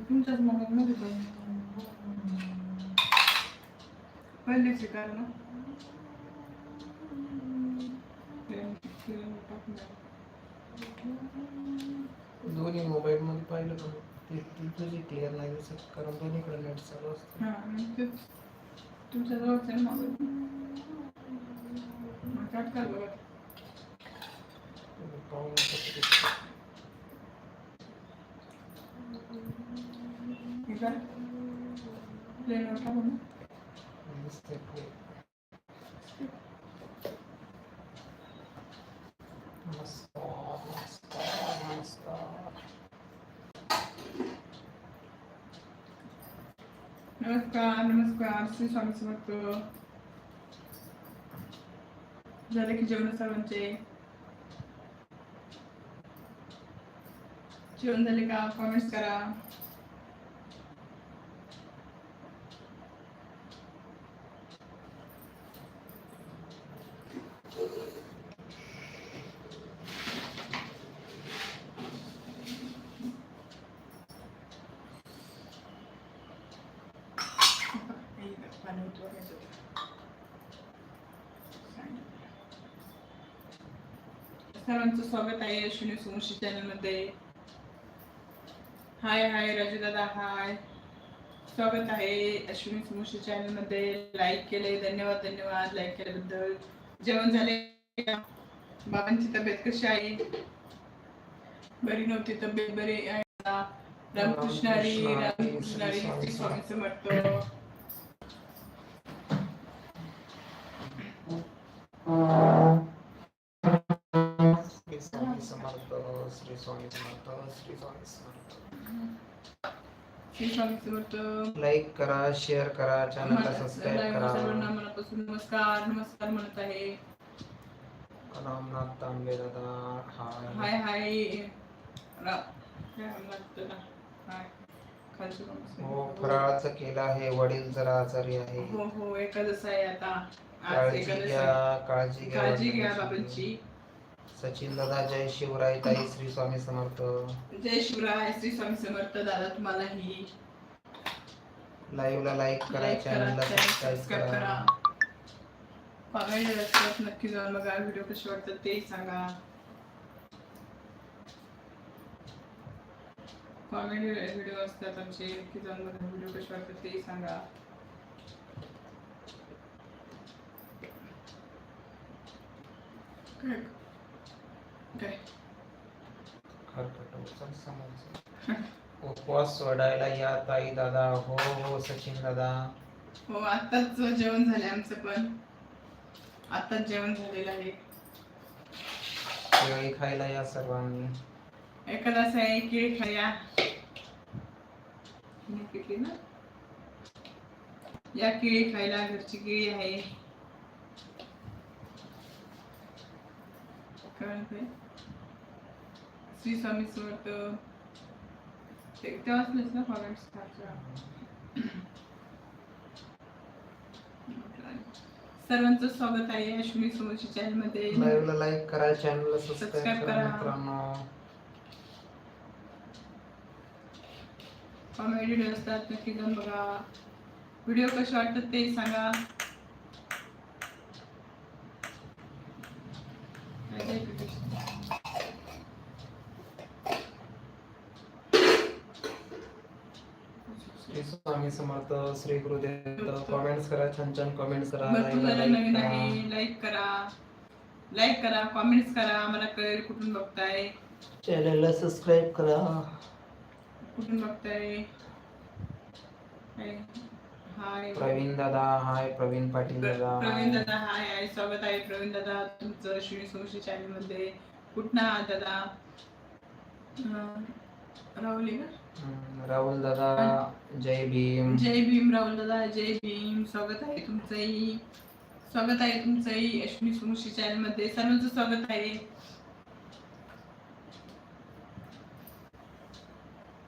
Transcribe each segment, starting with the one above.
तुमच्याच मोबाईल मध्ये दोन्ही मोबाईल मध्ये पाहिलं का ते तुझी क्लिअर नाही दिसत कारण दोन्हीकडे नेट चालू असतं. हा तुमच्या जवळच आहे मोबाईल कट कर बघा तुम्ही पाहून कसं नमस्कार नमस्कार नमस्कार नमस्कार. श्री स्वामी समर्थ. झाले की जेवण सर्वांचे? जेवण झाले का? कॉमेंट्स करा. सर्वांचं स्वागत आहे अश्विनी सोमशी चॅनलमध्ये हाय हाय राजू दादा हाय. स्वागत आहे अश्विनी समोसे चॅनलमध्ये लाईक केले धन्यवाद धन्यवाद. लाईक केल्याबद्दल जेवण झाले बाबांची तब्येत कशी आहे? बरी नव्हती तब्येत बरी आहे रामकृष्णारी रामकृष्णारी रामकृष्ण हरी श्री स्वामी समर्थ समर्थ श्री स्वामी समर्थ श्री स्वामी समर्थ. श्री स्वामी समर्थ. लाईक करा शेअर करा चॅनलला सबस्क्राईब सर्वांना करा. सर्वांना मनापासून नमस्कार नमस्कार म्हणत आहे. रामनाथ तांबे दादा हाय. हाय हाय. हो फराळाचं केलं आहे वडील जरा आजारी आहे. हो हो एकादश आहे आता. काळजी. घ्या काळजी घ्या काळजी घ्या वडिलांची. बाबांची. सचिन दादा जय शिवराय ताई श्री स्वामी समर्थ. जय शिवराय श्री स्वामी समर्थ दादा तुम्हालाही. लाईव्ह ला लाईक करा चॅनलला सबस्क्राईब करा कॉमेंट असतात नक्की जाऊन बघा व्हिडिओ कसे वाटतात ते सांगा. कॉमेडी व्हिडिओ असतात आमचे नक्की जाऊन बघा व्हिडिओ कसे वाटतात ते सांगा. काय? काय खरकटोचा समाज. उपवास सोडायला या ताई दादा. हो हो सचिन दादा. हो आताच जेवण झाले आमचं पण. आताच जेवण झालेलं आहे. केळी खायला या सर्वांनी. एखादाच आहे केळी खाया मी पिकली ना? या केळी खायला घरची केळी आहे. काय म्हणते श्री स्वामी समर्थ ते ते वाचलेच ना कॉमेंट्स सर्वांचं स्वागत आहे अश्विनी समोरची चॅनलमध्ये लाईक करा चॅनलला सबस्क्राईब करा. मित्रांनो कॉमेडी असतात नक्की जाऊन बघा व्हिडिओ कसे वाटतात ते सांगा काय काय application? श्री स्वामी समर्थ श्री गुरुदेव कॉमेंट्स करा छान छान कॉमेंट्स करा भरपूर जण नवीन करा. आहे लाईक करा. लाईक करा कॉमेंट्स करा मला कळेल कुठून बघताय. चॅनलला सबस्क्राईब करा. कुठून बघताय. हाय. प्रवीण दादा हाय प्रवीण पाटील दादा प्रवीण दादा हाय हाय. स्वागत आहे प्रवीण दादा तुमचं श्री सोशी चॅनलमध्ये. कुठं आहात दादा? राहुली दादा जय भीम. जय भीम राहुल दादा जय भीम. स्वागत आहे तुमचंही. स्वागत आहे तुमचंही अश्विनी सोमशी चॅनलमध्ये. सर्वांचं स्वागत आहे.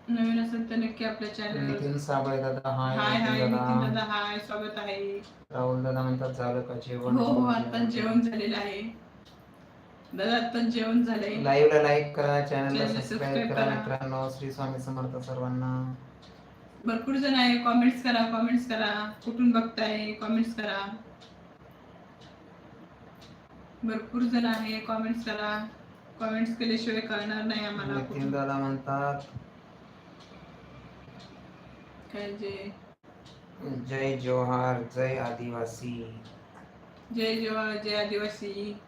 नवीन असेल तर नक्की आपल्या चॅनल नितीन साबळे दादा हाय. हाय हाय नितीन दादा हाय. स्वागत आहे. राहुल दादा म्हणतात झालं का जेवण? हो हो आता जेवण झालेलं आहे. दादा आता जेवण झालंय. लाईव्ह ला लाईक करा चॅनलला Channel ला सबस्क्राईब subscribe करा करा. मित्रांनो. श्री स्वामी समर्थ सर्वांना. भरपूर जण आहे. कॉमेंट्स करा कॉमेंट्स करा. कुठून बघताय? कॉमेंट्स करा. भरपूर जण आहे. कॉमेंट्स करा. कॉमेंट्स केल्याशिवाय कळणार नाही आम्हाला नितीन कुठून. दादा म्हणतात. काय जे? जय जोहार जय आदिवासी. जय जवाहर जय आदिवासी.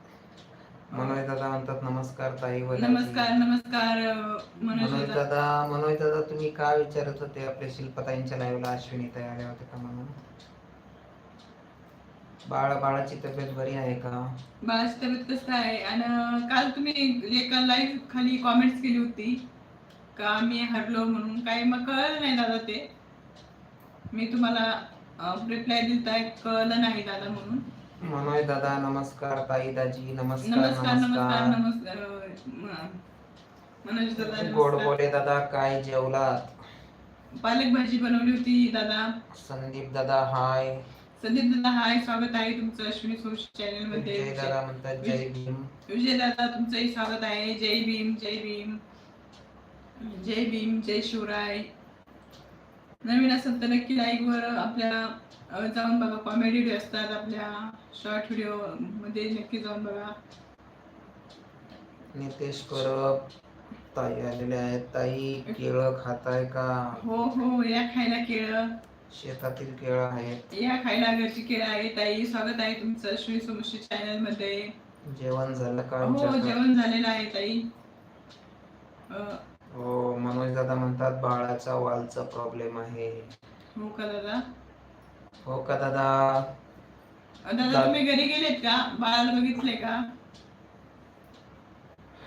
मनोज दादा म्हणतात नमस्कार ताई नमस्कार नमस्कार मनोज दादा. मनोज दादा तुम्ही काय विचारत होते आपल्या शिल्पताईंच्या लाईव्हला अश्विनी ताई आल्या होते का म्हणून? बाळ बाळाची तब्येत बरी आहे का? बाळाची तब्येत कसं आहे? आणि काल तुम्ही एका लाईव्ह खाली कॉमेंट्स केली होती का मी हरलो म्हणून? काही मग कळलं नाही दादा ते. मी तुम्हाला रिप्लाय दिलता कळलं नाही दादा म्हणून. मनोज दादा नमस्कार ताई दाजी नमस्कार नमस्कार नमस्कार नमस्कार. नमस्कार अं, म- मनोज दादा गोड नमस्कार. बोले दादा काय जेवलात? पालक भाजी बनवली होती दादा. संदीप दादा हाय. संदीप दादा हाय स्वागत आहे तुमचं अश्विनी सोशल चॅनलमध्ये जय दादा म्हणतात जय भीम. विजय दादा तुमचंही स्वागत आहे. जय भीम जय भीम. जय भीम जय शिवराय. नवीन असेल तर नक्की लाईक वर आपल्या जाऊन बघा. कॉमेडी व्हिडिओ असतात आपल्या शॉर्ट व्हिडिओमध्ये नक्की जाऊन बघा. नितेश परब ताई आलेले आहेत. ताई केळं खाताय का? हो हो या खायला केळं. शेतातील केळं आहेत. या खायला घरची केळं आहे. ताई स्वागत आहे तुमचं अश्विनी सोमशी चॅनलमध्ये. जेवण झालं का हो. जेवण झालेलं आहे ताई. अं, हो मनोज दादा म्हणतात बाळाचा वालचा प्रॉब्लेम आहे. हो का दादा? हो का दादा? दादा तुम्ही घरी गेलेत का? बाळाला बघितले का?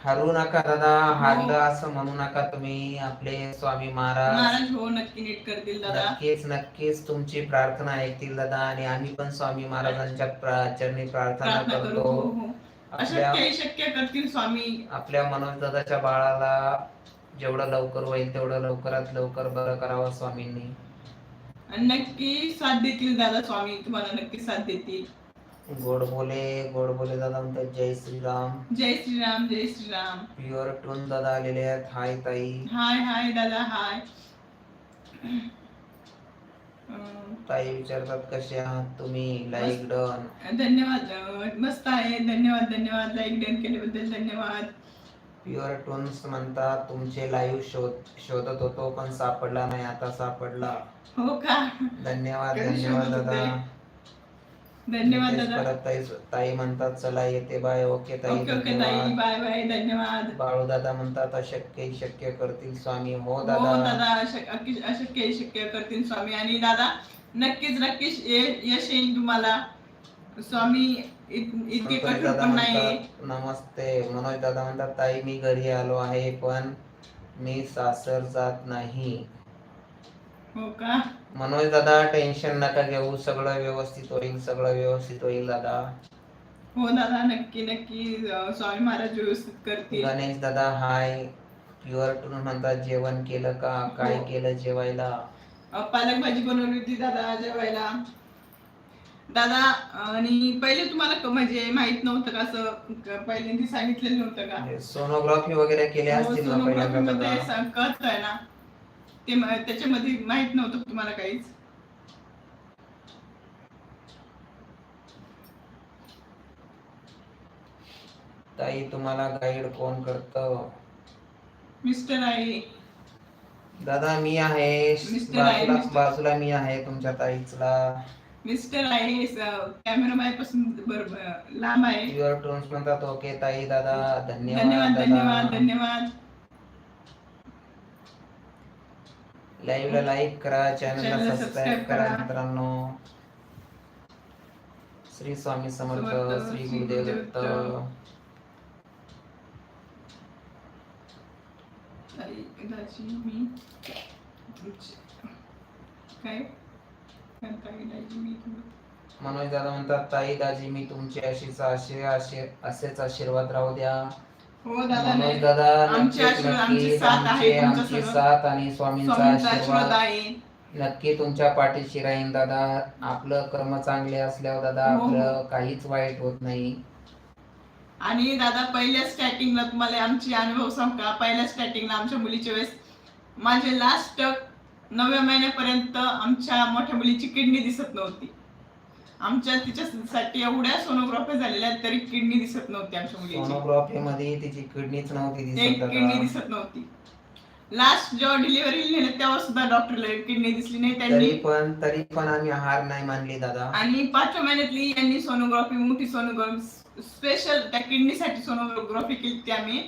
हरवू नका दादा हो. हारलं असं म्हणू नका तुम्ही आपले स्वामी महाराज. महाराज हो नक्की नीट करतील दादा. नक्कीच नक्कीच तुमची प्रार्थना ऐकतील दादा आणि आम्ही पण स्वामी महाराजांच्या प्रा- चरणी प्रार्थना प्रार्थना करू हो करतो. हो आपल्या अशक्य करतील स्वामी. आपल्या मनोज दादाच्या बाळाला जेवढं लवकर होईल तेवढं लवकरात लवकर बरं करावं स्वामींनी. आणि नक्की साथ देतील दादा स्वामी तुम्हाला नक्की साथ देतील. गोड बोले गोड बोले दादा म्हणतात जय श्रीराम. जय श्रीराम जय श्रीराम. प्युअर टून दादा आलेले आहेत. हाय ताई. हाय हाय दादा हाय. ताई विचारतात कसे आहात तुम्ही? लाईक डन धन्यवाद. मस्त आहे. धन्यवाद धन्यवाद. लाईक डन केल्याबद्दल धन्यवाद. प्युअर टून्स म्हणतात तुमचे लाईव्ह शोध शोधत होतो पण सापडला नाही आता सापडला. हो का? धन्यवाद कधी धन्यवाद शोधत दादा? धन्यवाद नितेश दादा. परब ताई ताई म्हणतात चला येते बाय ओके ताई ओके ओके ताई धन्यवाद. बाय बाय धन्यवाद. बाळू दादा म्हणतात अशक्य शक्य करतील स्वामी. हो हो दादा. दादा अशक- अकी- अशक्य शक्य करतील स्वामी. आणि दादा नक्कीच नक्कीच ये- यश येईल तुम्हाला. स्वामी इतके पण नाही. नमस्ते मनोज दादा म्हणतात ताई मी घरी आलो आहे पण मी सासर जात नाही. हो का? मनोज दादा टेन्शन नका घेऊ सगळं व्यवस्थित होईल सगळं व्यवस्थित होईल दादा. हो दादा नक्की नक्की स्वामी महाराज व्यवस्थित करतील. गणेश दादा हाय प्युअर टून म्हणतात जेवण केलं का? काय हो. केलं जेवायला? पालक भाजी बनवली होती दादा जेवायला. दादा आणि पहिले तुम्हाला म्हणजे माहीत नव्हतं का असं पहिल्यांदा सांगितलेलं नव्हतं का? सोनोग्राफी वगैरे केल्या हो, असतील ना पहिल्यांदा ना. ते त्याच्यामध्ये माहीत नव्हतं तुम्हाला काहीच? ताई तुम्हाला गाईड कोण करतं? मिस्टर आहे दादा मी आहे. बाजूला मी आहे तुमच्या ताईचला मिस्टर आहे कॅमेरा माझ्यापासून बरोबर लांब आहे. प्युअर टून्स म्हणतात ओके ताई दादा धन्यवाद धन्यवाद धन्यवाद दादा. धन्यवाद लाईव्ह ला लाईक करा चॅनलला सबस्क्राईब करा. मित्रांनो. श्री स्वामी समर्थ श्री गुरुदेव दत्त. काय काय ताई, दाजी मी तुम- मनोज दादा म्हणतात ताई दाजी मी तुमचे अशीच आशे असे असेच आशीर्वाद राहू द्या. हो दादा मनोज दादा आमची नक्कीच आशीर्वाद, आमची नक्कीच साथ आहे आमची तुमच्या आमची सगळं. साथ आणि स्वामींचा स्वामींचा आशीर्वाद. आशीर्वाद आहे. नक्की तुमच्या पाठीशी राहीन दादा. आपलं कर्म चांगले असल्यावर दादा हो, हो. आपलं काहीच वाईट होत नाही. आणि दादा पहिल्या स्टार्टिंगला तुम्हाला आमची अनुभव सांग का? पहिल्या स्टार्टिंगला आमच्या मुलीच्या वेळेस माझे लास्ट नवव्या महिन्यापर्यंत आमच्या मोठ्या मुलीची किडनी दिसत नव्हती. आमच्या तिच्यासाठी एवढ्या सोनोग्राफी झालेल्या तरी किडनी दिसत नव्हती आमच्या मुलीची. सोनोग्राफी मध्ये तिची किडनीच नव्हती एक दिसत किडनी दिसत नव्हती. लास्ट जेव्हा डिलिव्हरी नेलं तेव्हा सुद्धा डॉक्टरला किडनी दिसली नाही तरी त्यांनी पण तरी पण आम्ही हार नाही मानली दादा. आणि पाचव्या महिन्यातली यांनी सोनोग्राफी मोठी सोनोग्राफी स्पेशल त्या किडनीसाठी सोनोग्राफी केली आम्ही.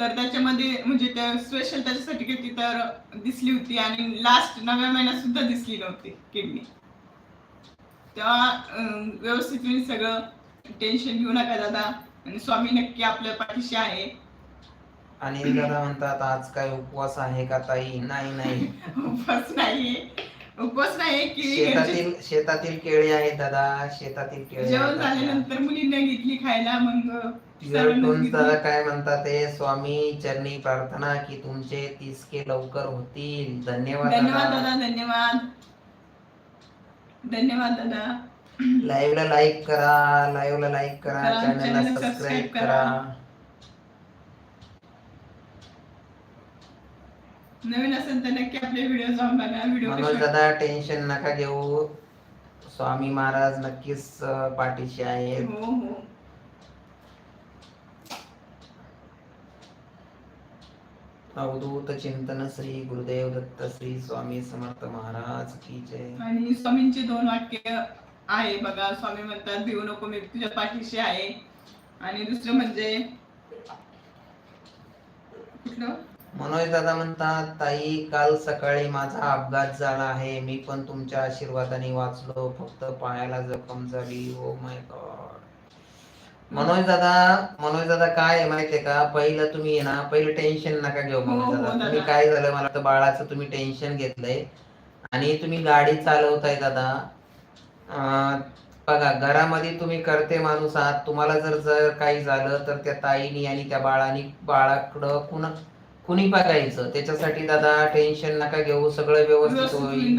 तर त्याच्यामध्ये म्हणजे त्या स्पेशल त्याच्यासाठी केली तर दिसली होती आणि लास्ट नव्या महिन्यात सुद्धा दिसली नव्हती किडनी तेव्हा व्यवस्थित तुम्ही सगळं टेन्शन घेऊ नका दादा. आणि स्वामी नक्की आपल्या पाठीशी आहे. आणि दादा म्हणतात आज काय उपवास आहे का ताई? नाही नाही. उपवास नाहीये. उपवास नाही की शेतातील शेतातील केळी आहेत दादा शेतातील केळी जेवण आहेत. झाल्यानंतर मुलींना घेतली खायला मग घेतली. काय म्हणतात ते? स्वामी चरणी प्रार्थना की तुमचे तिसके लवकर होतील. धन्यवाद धन्यवाद दादा दादा धन्यवाद. धन्यवाद दादा. लाईव्ह ला लाईक करा लाईव्ह ला लाईक करा करा, चॅनलला सबस्क्राईब करा. नवीन असेल तर नक्की आपले व्हिडिओ जाऊन बघा. व्हिडिओ मनोज दादा टेन्शन नका घेऊ. स्वामी महाराज नक्कीच अं, पाठीशी आहेत. हो हो. अवधूत चिंतन श्री गुरुदेव दत्त श्री स्वामी समर्थ महाराज की जय. आणि स्वामींचे दोन वाक्य आहे बघा. स्वामी म्हणतात भिवू नको मी तुझ्या पाठीशी आहे. आणि दुसरं म्हणजे कुठलं? मनोज दादा म्हणतात ताई काल सकाळी माझा अपघात झाला आहे. मी पण तुमच्या आशीर्वादाने वाचलो. फक्त पायाला जखम झाली. ओ माय गॉड मनोज दादा मनोज दादा काय आहे माहितीये का? पहिलं तुम्ही आहे ना पहिलं टेन्शन नका घेऊ हो, मनोज हो, दादा. तुम्ही काय झालं? मला वाटतं बाळाचं तुम्ही टेन्शन घेतलंय. आणि तुम्ही गाडी चालवताय दादा. अं, बघा घरामध्ये तुम्ही करते माणूस आहात. तुम्हाला जर जर काही झालं तर त्या ताईनी आणि त्या बाळानी बाळाकडं कुणा कुणी बघायचं? त्याच्यासाठी दादा टेन्शन नका घेऊ सगळं व्यवस्थित होईल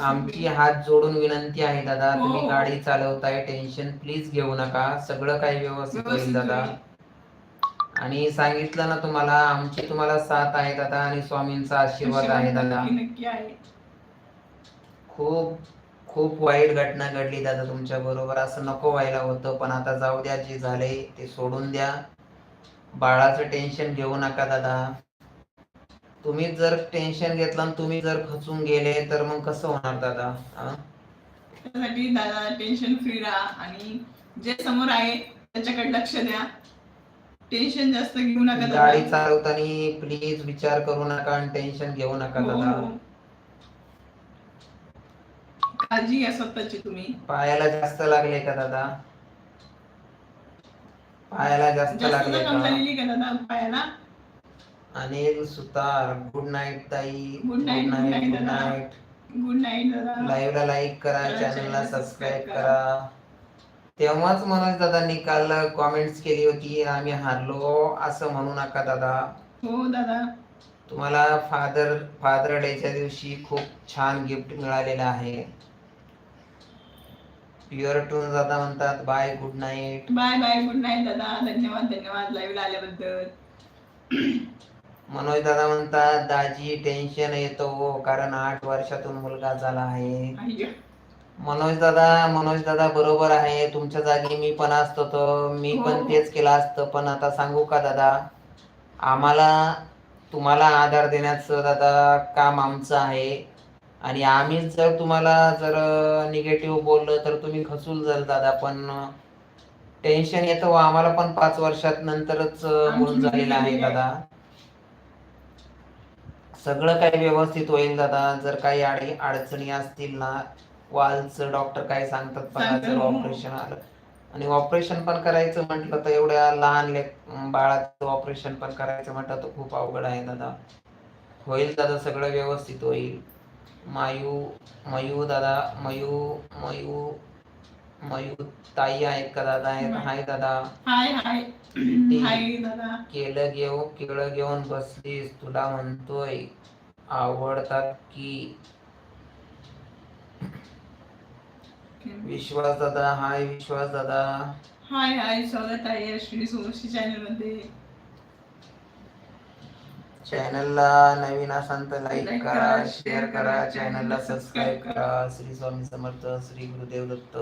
आमची. हात जोडून विनंती आहे दादा हो, तुम्ही हो. गाडी चालवताय टेन्शन प्लीज घेऊ नका. सगळं काही व्यवस्थित होईल दादा. आणि सांगितलं ना तुम्हाला आमची तुम्हाला साथ आहे दादा आणि स्वामींचा आशीर्वाद आहे दादा. खूप खूप वाईट घटना घडली दादा तुमच्या बरोबर. असं नको व्हायला होतं पण आता जाऊ द्या जे झाले ते सोडून द्या. बाळाचं टेन्शन घेऊ नका दादा. तुम्ही जर टेन्शन घेतलं आणि तुम्ही जर खचून गेले तर मग कसं होणार दादा? हा? त्यासाठी दादा टेन्शन फ्री राहा. आणि जे समोर आहे त्याच्याकडे लक्ष द्या. टेन्शन जास्त घेऊ नका गाडी चालवताना प्लीज विचार करू नका आणि टेन्शन घेऊ नका हो, दादा. हो. काळजी घ्या स्वतःची तुम्ही. पायाला जास्त लागले का दादा? पायाला जास्त जास्त लागले जखम का? झालेली का दादा पायाला? अनिल सुतार गुड नाईट ताई. गुड दादा. नाईट गुड नाईट दादा. लाईव्ह ला लाईक करा चॅनलला सबस्क्राईब करा. तेव्हाच मनोज दादांनी काल कॉमेंट्स केली होती आम्ही हारलो असं म्हणू नका दादा. हो दादा. तुम्हाला फादर फादर डेच्या दिवशी खूप छान गिफ्ट मिळालेलं आहे. प्युअर टून दादा म्हणतात bye good night bye bye good night दादा. धन्यवाद धन्यवाद लाईव्ह आल्याबद्दल. मनोज दादा म्हणतात दाजी टेन्शन येतो कारण आठ वर्षातून मुलगा झाला आहे. मनोज दादा मनोज दादा बरोबर आहे तुमच्या जागी मी पण असतो तर मी हो. पण तेच केलं असतं पण आता सांगू का दादा आम्हाला तुम्हाला आधार देण्याचं दादा काम आमचं आहे आणि आम्ही जर तुम्हाला जर निगेटिव्ह बोललं तर तुम्ही खचून जाल दादा पण टेन्शन येतं व आम्हाला पण पाच वर्षात नंतरच मूल झालेलं आहे. दादा सगळं काही व्यवस्थित होईल दादा. जर काही अडी अडचणी असतील ना वालचं डॉक्टर काय सांगतात सांगतात, जर. ऑपरेशन आलं. आणि ऑपरेशन पण करायचं म्हटलं तर एवढ्या लहान लेक बाळाचं ऑपरेशन पण करायचं म्हटलं तर खूप अवघड आहे दादा. होईल दादा सगळं व्यवस्थित होईल. मायू मयू दादा मयू मयू मयूर ताई आहेत का दादा आहेत? हाय दादा. हाय हाय. हाय दादा. केलं घेऊ केळं घेऊन बसलीस. तुला म्हणतोय आवडतात की? विश्वास दादा हाय विश्वास दादा. हाय हाय. स्वागत आहे अश्विनी सोमशी चॅनलमध्ये चॅनलला नवीन असाल तर लाईक करा शेअर करा. चॅनलला सबस्क्राईब करा. श्री स्वामी समर्थ श्री गुरुदेव दत्त.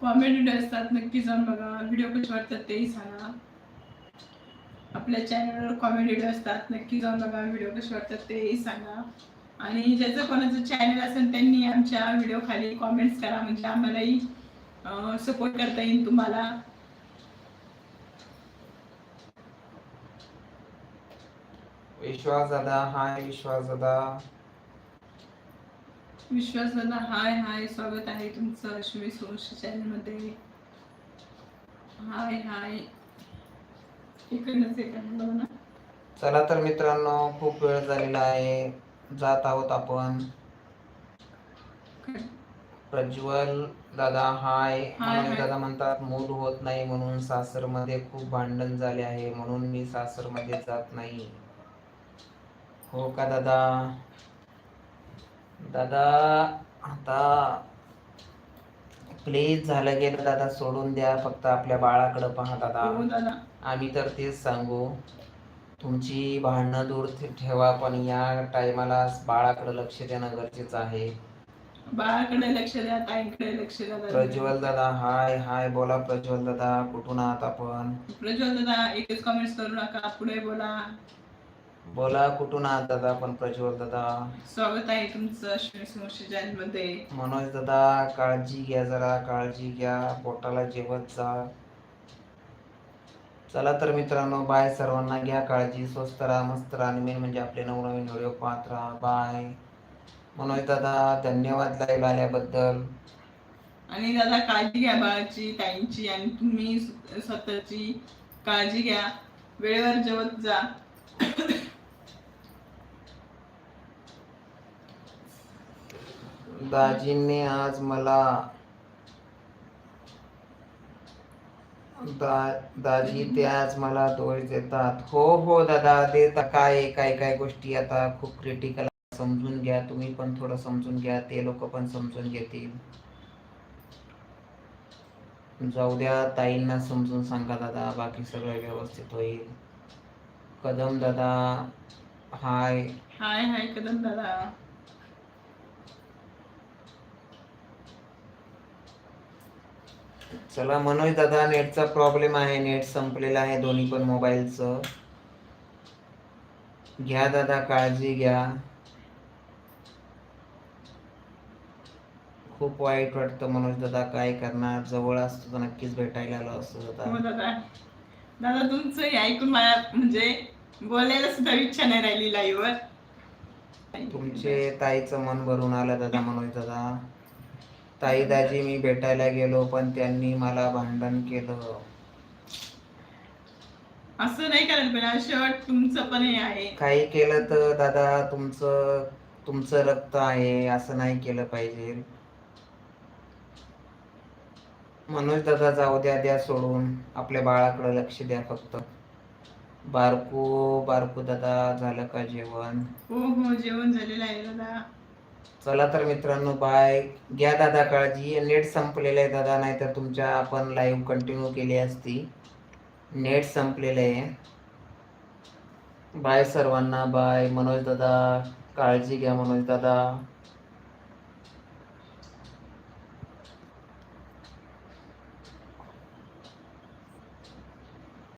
कॉमेडी व्हिडिओ असतात नक्की जाऊन बघा. व्हिडिओ कसे वाटतात तेही सांगा. आपल्या चॅनलवर कॉमेडी व्हिडिओ असतात नक्की जाऊन बघा. व्हिडिओ कसे वाटतात तेही सांगा. आणि ज्याचं कोणाचं चॅनल असेल त्यांनी आमच्या व्हिडिओ खाली कॉमेंट्स करा. म्हणजे आम्हालाही सपोर्ट करता येईल तुम्हाला. विश्वास दादा. हाय विश्वास दादा. विश्वास दादा हाय हाय स्वागत आहे तुमचं अश्विनी सोमशी चॅनलमध्ये. हाय हाय. इकडनंच इकडनं ना चला तर मित्रांनो खूप वेळ झालेला आहे. जात आहोत आपण. प्रज्वल दादा हाय. दादा म्हणतात मूड होत नाही म्हणून सासरमध्ये खूप भांडण झाले आहे म्हणून मी सासरमध्ये जात नाही. हो का दादा? दादा आता प्लीज झालं गेलं दादा सोडून द्या. फक्त आपल्या बाळाकडे पहा दादा. आम्ही तर तेच सांगू. तुमची भांडणं दूर ठेवा पण या टायमाला बाळाकडे लक्ष देणं गरजेचं आहे. बाळाकडे लक्ष द्या ताईंकडे लक्ष द्या. प्रज्वल दादा हाय हाय बोला प्रज्वल दादा. कुठून आहात आपण? प्रज्वल दादा एकच कमेंट्स करू नका. पुढे बोला. बोला कुठून आहात दादा? आपण प्रज्वल दादा. स्वागत आहे तुमचं मध्ये मनोज दादा काळजी घ्या जरा काळजी घ्या पोटाला जेवत जा. चला तर मित्रांनो बाय. सर्वांना घ्या काळजी स्वस्त राहा मस्त राहा आणि मेन म्हणजे आपले नवनवीन व्हिडिओ पाहत राहा. बाय मनोज दादा धन्यवाद लाईव्ह आल्याबद्दल. आणि दादा काळजी घ्या बाळाची ताईंची आणि तुम्ही स्व- स्वतःची काळजी घ्या. वेळेवर जेवत जा. दाजींनी आज मला दा दाजी ते आज मला दोष देतात. हो हो दादा देता काय काय काय गोष्टी आता खूप क्रिटिकल समजून घ्या तुम्ही पण थोडं समजून घ्या ते लोक पण समजून घेतील. जाऊ द्या ताईंना समजून सांगा दादा बाकी सगळं व्यवस्थित होईल. कदम दादा हाय. हाय हाय कदम दादा. चला मनोज दादा नेटचा प्रॉब्लेम आहे नेट संपलेला आहे दोन्ही पण मोबाईलचं. घ्या दादा काळजी घ्या. खूप वाईट वाटतं मनोज दादा काय करणार? जवळ असतो तर नक्कीच भेटायला आलो असतो हो दादा. दादा दादा तुमचं हे ऐकून मला म्हणजे बोलायला सुद्धा इच्छा नाही राहिली लाईव्ह तुमचे ताईचं मन भरून आलं दादा मनोज दादा. ताई दाजी मी भेटायला गेलो पण त्यांनी मला भांडण केलं. असं नाही करायला पाहिजे शेवट तुमचं पण हे आहे. काही केलं तर दादा तुमचं तुमचं रक्त आहे असं नाही केलं पाहिजे. मनोज दादा जाऊ द्या द्या सोडून. आपल्या बाळाकडे लक्ष द्या फक्त. बारकू बारकू दादा झालं का जेवण? हो हो जेवण झालेलं आहे दादा. चला तर मित्रांनो बाय घ्या दादा काळजी. नेट संपलेलं आहे दादा नाहीतर तुमच्या आपण लाईव्ह कंटिन्यू केली असती. नेट संपलेलं आहे. बाय सर्वांना. बाय मनोज दादा काळजी घ्या मनोज दादा.